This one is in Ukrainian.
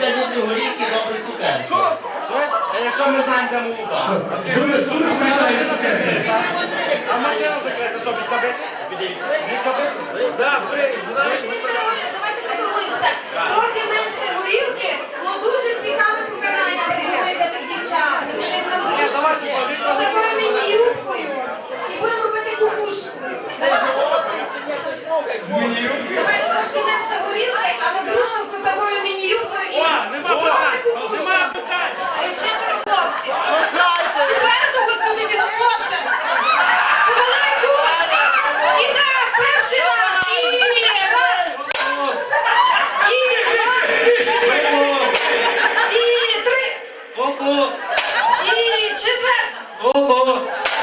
5 літрів горілки і добрий сукер. Чуєш? А якщо ми знаємо, де молода. А машина закрита, що відкабити? Відкабити? Так, Давайте подумаємося. Трохи менше горілки, але дуже цікаве покарання придумаєте таких дівчат. Отакою мені юбкою. І будемо робити кукушку. З міні юбкою? Oh, oh.